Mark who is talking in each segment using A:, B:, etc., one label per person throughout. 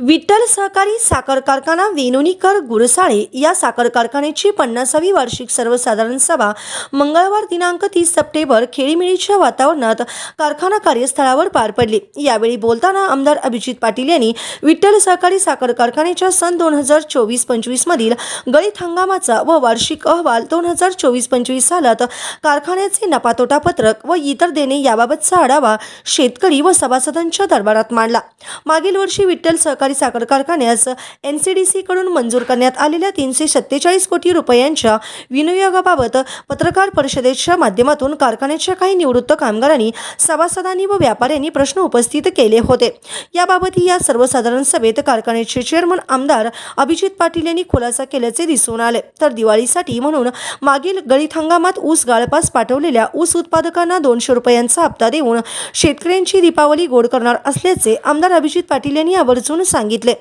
A: विठ्ठल सहकारी साखर कारखाना वेणुनीकर गुरसाळे या साखर कारखान्याची पन्नासावी वार्षिक सर्वसाधारण सभा मंगळवार दिनांक तीस सप्टेंबर खेळीमेळीच्या वातावरणात कारखाना कार्यस्थळावर पार पडली. यावेळी बोलताना आमदार अभिजित पाटील यांनी विठ्ठल सहकारी साखर कारखान्याच्या सन दोन हजार चोवीस पंचवीसमधील गळीत हंगामाचा व वार्षिक अहवाल दोन हजार चोवीस पंचवीस सालात कारखान्याचे नफातोटा पत्रक व इतर देणे याबाबतचा आढावा शेतकरी व सभासदांच्या दरबारात मांडला. मागील वर्षी विठ्ठल सहकारी साखर कारखान्यास एन सी डी सीकडून मंजूर करण्यात आलेल्या तीनशे सत्तेचाळीस कोटी रुपयांच्या विनियोगाबाबत पत्रकार परिषदेच्या माध्यमातून कारखान्याच्या काही निवृत्त कामगारांनी सभासदांनी व व्यापाऱ्यांनी प्रश्न उपस्थित केले होते. याबाबत या सर्वसाधारण सभेत कारखान्याचे चेअरमन आमदार अभिजित पाटील यांनी खुलासा केल्याचे दिसून आले. तर दिवाळीसाठी म्हणून मागील गळीत हंगामात ऊस गाळपास पाठवलेल्या ऊस उत्पादकांना दोनशे रुपयांचा हप्ता देऊन शेतकऱ्यांची दीपावली गोड करणार असल्याचे आमदार अभिजित पाटील यांनी आवर्जून सांगितले.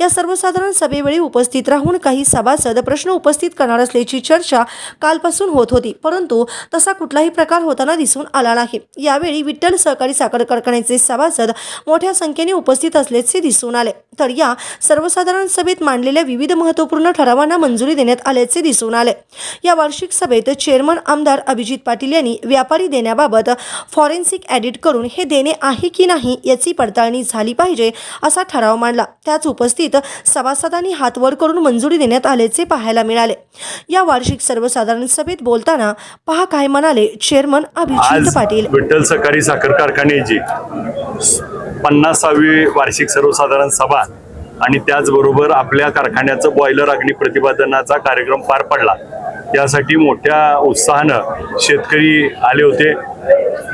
A: या सर्वसाधारण सभेवेळी उपस्थित राहून काही सभासद प्रश्न उपस्थित करणार असल्याची चर्चा कालपासून होत होती. परंतु तसा कुठलाही प्रकार होताना दिसून आला नाही. यावेळी विठ्ठल सहकारी साखर कारखान्याचे सभासद मोठ्या संख्येने उपस्थित असल्याचे दिसून आले. तर या सर्वसाधारण सभेत मांडलेल्या विविध महत्त्वपूर्ण ठरावांना मंजुरी देण्यात आल्याचे दिसून आले. या वार्षिक सभेत चेअरमन आमदार अभिजित पाटील यांनी व्यापारी देण्याबाबत फॉरेन्सिक ॲडिट करून हे देणे आहे की नाही याची पडताळणी झाली पाहिजे असा ठराव मांडला. त्याच उपस्थित सभासदांनी हात वर करून मंजुरी देण्यात आल्याचे पाहायला मिळाले. या वार्षिक सर्वसाधारण सभेत बोलताना पहा काय म्हणाले चेअरमन अभिजित पाटील.
B: विठ्ठल सहकारी साखर कारखान्याची पन्नासावी वार्षिक सर्वसाधारण सभा आणि त्याचबरोबर आपल्या कारखान्याचं बॉयलर अग्नी प्रतिपादनाचा कार्यक्रम पार पडला. त्यासाठी मोठ्या उत्साहानं शेतकरी आले होते.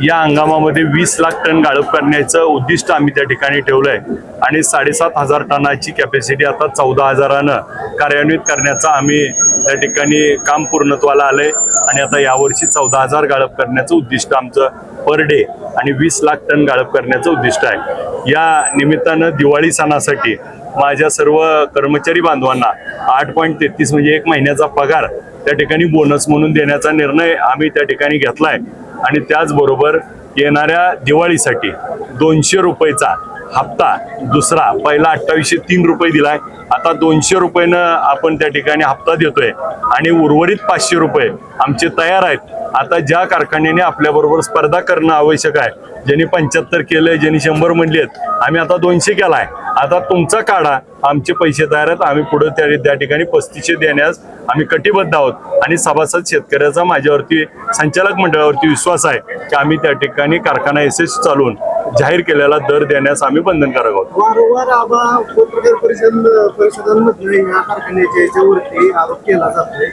B: या हंगामामध्ये वीस लाख टन गाळप करण्याचं उद्दिष्ट आम्ही त्या ठिकाणी ठेवलं आहे आणि साडेसात हजार टनाची कॅपॅसिटी आता चौदा हजारानं कार्यान्वित करण्याचा आम्ही त्या ठिकाणी काम पूर्णत्वाला आलंय. आणि आता यावर्षी चौदा हजार गाळप करण्याचं उद्दिष्ट आमचं पर डे आणि वीस लाख टन गाळप करण्याचं उद्दिष्ट आहे. या निमित्तानं दिवाळी सणासाठी माझ्या सर्व कर्मचारी बांधवांना आठ पॉईंट तेहतीस म्हणजे एक महिन्याचा पगार त्या ठिकाणी बोनस म्हणून देण्याचा निर्णय आम्ही त्या ठिकाणी घेतला आहे आणि त्याचबरोबर येणाऱ्या दिवाळीसाठी दोनशे रुपयेचा हप्ता दुसरा पहिला अठ्ठावीसशे तीन रुपये दिलाय. आता दोनशे रुपयेनं आपण त्या ठिकाणी हप्ता देतोय आणि उर्वरित पाचशे रुपये आमचे तयार आहेत. आता ज्या कारखान्याने आपल्याबरोबर स्पर्धा करणं आवश्यक आहे ज्यांनी पंच्याहत्तर केलंय ज्यांनी शंभर म्हणले आहेत आम्ही आता दोनशे केलाय. आता तुमचा काढा आमचे पैसे तयार आहेत आम्ही पुढे त्या त्या ठिकाणी पस्तीसशे देण्यास आम्ही कटिबद्ध आहोत. आणि सभासद शेतकऱ्याचा माझ्यावरती संचालक मंडळावरती विश्वास आहे की आम्ही त्या ठिकाणी कारखाना एस चालवून जाहीर केलेला दर देण्यास आम्ही बंधनकारक आहोत.
C: वारंवार आबा पत्रकार परिषद परिषदांमध्ये या कारखान्याच्या याच्यावरती आरोप केला जातोय.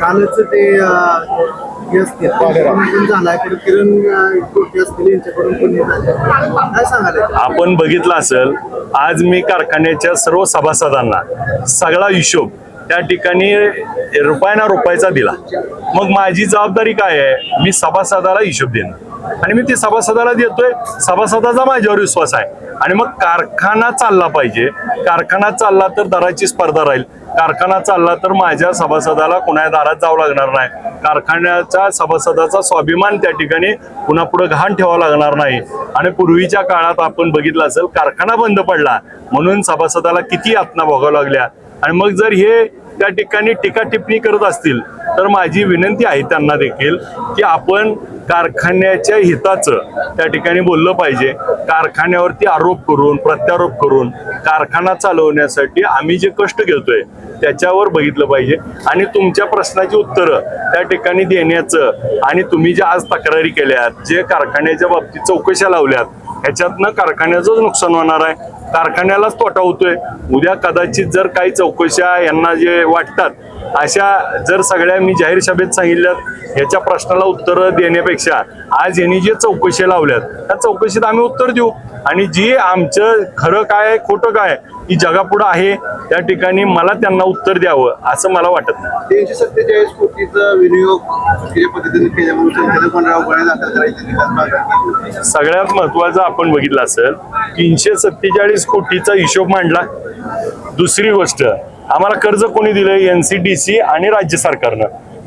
C: कालच ते
B: आपण बघितलं असेल आज मी कारखान्याच्या सर्व सभासदांना सगळा हिशोब त्या ठिकाणी रुपयाना रुपयाचा दिला. मग माझी जबाबदारी काय आहे? मी सभासदाला हिशोब देणं. आणि मी ती सभासदाला देतोय. सभासदाचा माझ्यावर विश्वास आहे. आणि मग कारखाना चालला पाहिजे. कारखाना चालला तर दराची स्पर्धा राहील. कारखाना चालला तर माझ्या सभासदाला कुणा दारात जावं लागणार नाही. कारखान्याच्या सभासदाचा स्वाभिमान त्या ठिकाणी पुन्हा पुढे घाण ठेवावा लागणार नाही. आणि पूर्वीच्या काळात आपण बघितलं असेल कारखाना बंद पडला. म्हणून सभासदाला किती यातना भोगाव्या लागल्या. आणि मग जर हे त्या ठिकाणी टीका टिप्पणी करत असतील तर माझी विनंती आहे त्यांना देखील की आपण कारखान्याच्या हिताचं त्या ठिकाणी बोललं पाहिजे. कारखान्यावरती आरोप करून प्रत्यारोप करून कारखाना चालवण्यासाठी आम्ही जे कष्ट घेतोय त्याच्यावर बघितलं पाहिजे. आणि तुमच्या प्रश्नाची उत्तरं त्या ठिकाणी देण्याचं आणि तुम्ही जे आज तक्रारी केल्यात जे कारखान्याच्या बाबतीत चौकशा लावल्यात ह्याच्यातनं कारखान्याचंच नुकसान होणार आहे. कारखान्यालाच तोटा होतोय. उद्या कदाचित जर काही चौकशा यांना जे वाटतात अशा जर सगळ्या मी जाहीर सभेत सांगितल्यात याच्या प्रश्नाला उत्तरं देण्यापेक्षा आज यांनी जे चौकशी लावल्यात त्या चौकशीत आम्ही उत्तर देऊ. आणि जी आमचं खरं काय खोटं काय ही जगापुढं आहे त्या ठिकाणी मला त्यांना उत्तर द्यावं असं मला वाटत नाही.
C: तीनशे सत्तेचाळीस कोटीचा विनियोग
B: सगळ्यात महत्वाचं आपण बघितलं असेल तीनशे सत्तेचाळीस कोटीचा हिशोब मांडला. दुसरी गोष्ट आम्हाला कर्ज कोणी दिलं एनसीडीसी आणि राज्य सरकारनं.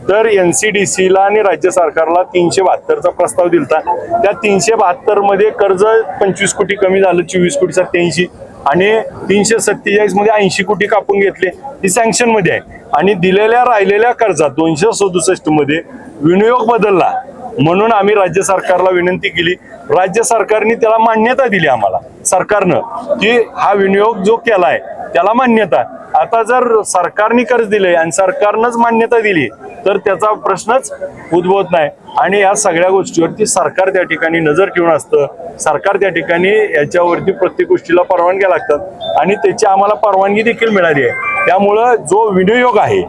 B: तर एनसीडीसीला आणि राज्य सरकारला तीनशे बहात्तरचा प्रस्ताव दिलता. त्या तीनशे बहात्तरमध्ये कर्ज पंचवीस कोटी कमी झालं चोवीस कोटी सत्याऐंशी आणि तीनशे सत्तेचाळीसमध्ये ऐंशी कोटी कापून घेतले. ती सँक्शनमध्ये आहे. आणि दिलेल्या राहिलेल्या कर्जात दोनशे सदुसष्टमध्ये विनियोग बदलला. म्हणून आम्ही राज्य सरकारला विनंती केली. राज्य सरकारने त्याला मान्यता दिली आम्हाला. सरकारनं की हा विनियोग जो केलाय त्याला मान्यता. आता जर सरकारने कर्ज दिले आणि सरकारनंच मान्यता दिली तर त्याचा प्रश्नच उद्भवत नाही. आणि या सगळ्या गोष्टीवरती सरकार त्या ठिकाणी नजर ठेवून असतं. सरकार त्या ठिकाणी याच्यावरती प्रत्येक गोष्टीला परवानग्या लागतात. आणि त्याची आम्हाला परवानगी देखील मिळाली आहे. त्यामुळं जो विनियोग आहे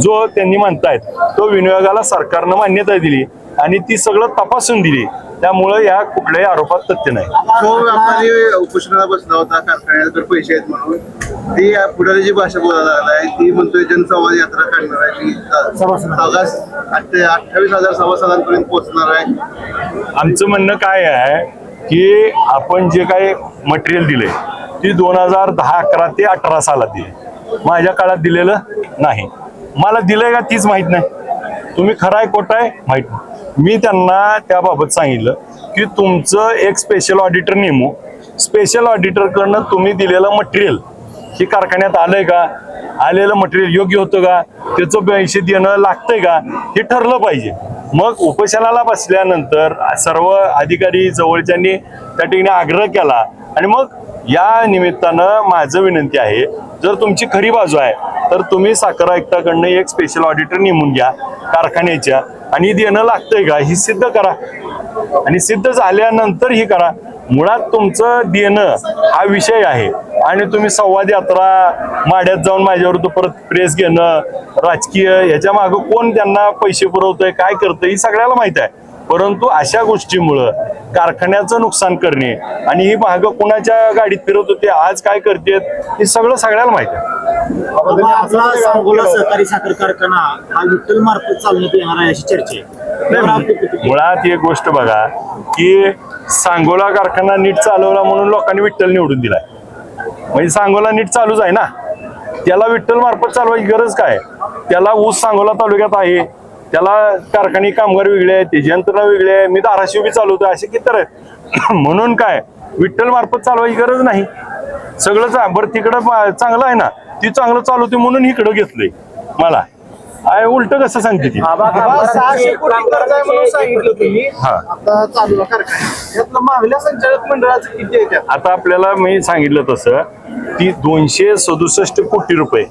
B: जो त्यांनी म्हणतायत तो विनियोगाला सरकारनं मान्यता दिली. आणि ती सगळं तपासून दिली. त्यामुळं या कुठल्याही आरोपात तथ्य नाही.
C: तो व्यापारी उपोषणाला बसला होता कारखान्याकडे पैसे आहेत म्हणून. ती पुढारी जी भाषा बोलायला लागलाय ती म्हणतोय जनसंवाद यात्रा काढणार आहे ती ऑगस्ट अठ्ठावीस हजार सभासदांपर्यंत पोहोचणार आहे.
B: आमचं म्हणणं काय आहे की आपण जे काही मटेरियल दिले ती दोन हजार दहा अकरा ते अठरा सालात दिले माझ्या काळात दिलेलं नाही. मला दिलंय का तीच माहीत नाही. तुम्ही खरं आहे खोटं आहे माहीत नाही. मी त्यांना त्याबाबत सांगितलं की तुमचं एक स्पेशल ऑडिटर नेमू. स्पेशल ऑडिटरकडनं तुम्ही दिलेलं मटेरियल हे कारखान्यात आलंय का? आलेलं मटेरियल योग्य होतं का? त्याचं पैसे देणं लागतंय का? हे ठरलं पाहिजे. मग उपोषणाला बसल्यानंतर सर्व अधिकारी जवळच्यांनी त्या ठिकाणी आग्रह केला. आणि मग या निमित्तानं माझं विनंती आहे जर तुमची खरी बाजू आहे तर तुम्ही साखर आयुक्ताकडनं एक स्पेशल ऑडिटर नेमून घ्या कारखान्याच्या. आणि देणं लागतंय का? ही सिद्ध करा. आणि सिद्ध झाल्यानंतर ही करा. मुळात तुमचं देणं हा विषय आहे. आणि तुम्ही संवाद यात्रा माड्यात जाऊन माझ्यावर परत प्रेस घेणं राजकीय ह्याच्या मागं कोण त्यांना पैसे पुरवतंय काय करतंय ही सगळ्याला माहीत आहे. परंतु अशा गोष्टीमुळं कारखान्याचं नुकसान करणे आणि ही मागं कोणाच्या गाडीत फिरत होते आज काय करतेत हे सगळं सगळ्याला माहीत आहे.
D: आपला सांगोला सहकारी साखर कारखाना हा विठ्ठल मार्फत चालण्यात येणार आहे अशी चर्चा आहे. त्यावर आपली प्रतिक्रिया.
B: मुळात एक गोष्ट बघा की सांगोला कारखाना नीट चालवला म्हणून लोकांनी विठ्ठल निवडून दिलाय. म्हणजे सांगोला नीट चालूच आहे ना? त्याला विठ्ठल मार्फत चालवायची गरज काय? त्याला ऊस सांगोला तालुक्यात आहे. त्याला कारखाने कामगार वेगळे आहेत त्याची यंत्रणा वेगळी आहे मी धाराशिव बी चालवतो असे किती आहेत म्हणून काय? विठ्ठल मार्फत चालवायची गरज नाही. सगळं चा- बरं तिकडं चांगलं आहे ना? ती चांगलं चालवते म्हणून इकडं घेतलंय. मला. आहे उलट कसं सांगते ती?
C: सहाशे कोटी कर्ज आहे म्हणून सांगितलं तुम्ही.
B: हा.
C: आता चालू आहे कारखाना. त्यातलं मागल्या संचालक मंडळाचं किती आहे त्यात?
B: आता आपल्याला मी सांगितलं तसं की दोनशे सदुसष्ट कोटी रुपये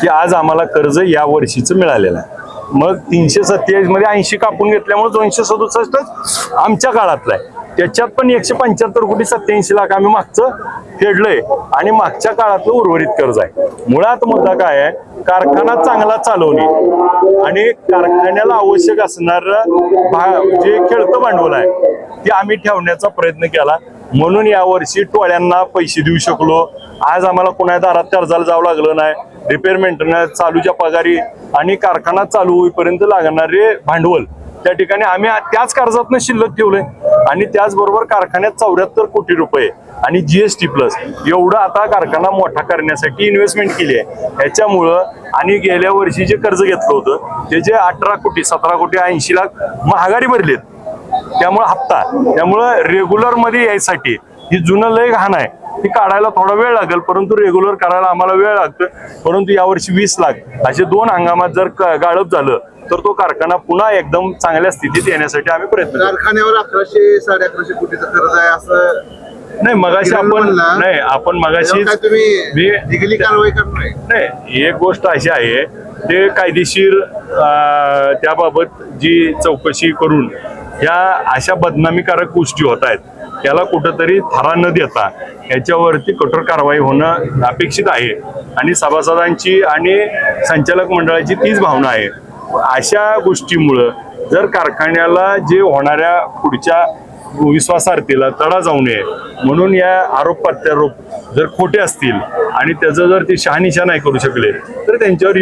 B: की आज आम्हाला कर्ज या वर्षीचं मिळालेलं आहे. मग तीनशे सत्तेचाळीसमध्ये ऐंशी कापून घेतल्यामुळे दोनशे सदुसष्टच आमच्या काळातलं आहे. त्याच्यात पण एकशे पंच्याहत्तर कोटी सत्याऐंशी लाख आम्ही मागचं फेडलंय. आणि मागच्या काळातलं उर्वरित कर्ज आहे. मुळात मुद्दा काय आहे? कारखाना चांगला चालवणे. आणि कारखान्याला आवश्यक असणार जे खेळतं भांडवल आहे ते आम्ही ठेवण्याचा प्रयत्न केला. म्हणून यावर्षी टोळ्यांना पैसे देऊ शकलो. आज आम्हाला कोणा दारात कर्जाला जावं लागलं नाही. रिपेअर मेंटेनन्स चालूच्या पगारी आणि कारखाना चालू होईपर्यंत लागणारे भांडवल. त्या ठिकाणी आम्ही त्याच कर्जातनं शिल्लक ठेवलंय. आणि त्याचबरोबर कारखान्यात चौऱ्याहत्तर कोटी रुपये आणि जीएसटी प्लस एवढं आता कारखाना मोठा करण्यासाठी इन्व्हेस्टमेंट केली आहे. याच्यामुळं आणि गेल्या वर्षी जे कर्ज घेतलं होतं त्याचे अठरा कोटी सतरा कोटी ऐंशी लाख महागारी भरलेत. त्यामुळे हप्ता. त्यामुळं रेग्युलरमध्ये यायसाठी ही जुनं लय घाण आहे. ती काढायला थोडा वेळ लागेल परंतु रेग्युलर करायला आम्हाला वेळ लागतो परंतु यावर्षी वीस लाख. असे दोन हंगामात जर गाळप झालं तर तो कारखाना पुन्हा एकदम चांगल्या स्थितीत येण्यासाठी आम्ही प्रयत्न करू.
C: कारखान्यावर अकराशे साडे अकराशे कोटीचं कर्ज आहे असं
B: नाही मगाशी आपण. नाही आपण मगाशी
C: तुम्ही कारवाई करणार
B: नाही एक गोष्ट अशी आहे ते कायदेशीर त्याबाबत जी चौकशी करून ह्या अशा बदनामीकारक गोष्टी होत आहेत त्याला कुठंतरी थारा न देता याच्यावरती कठोर कारवाई होणं अपेक्षित आहे. आणि सभासदांची आणि संचालक मंडळाची तीच भावना आहे. अशा गोष्टीमुळं जर कारखान्याला जे होणाऱ्या पुढच्या विश्वासार्थीला तडा जाऊ नये म्हणून या आरोप प्रत्यारोप जर खोटे असतील आणि त्याचं जर ते शहानिशा नाही करू शकले तर त्यांच्यावर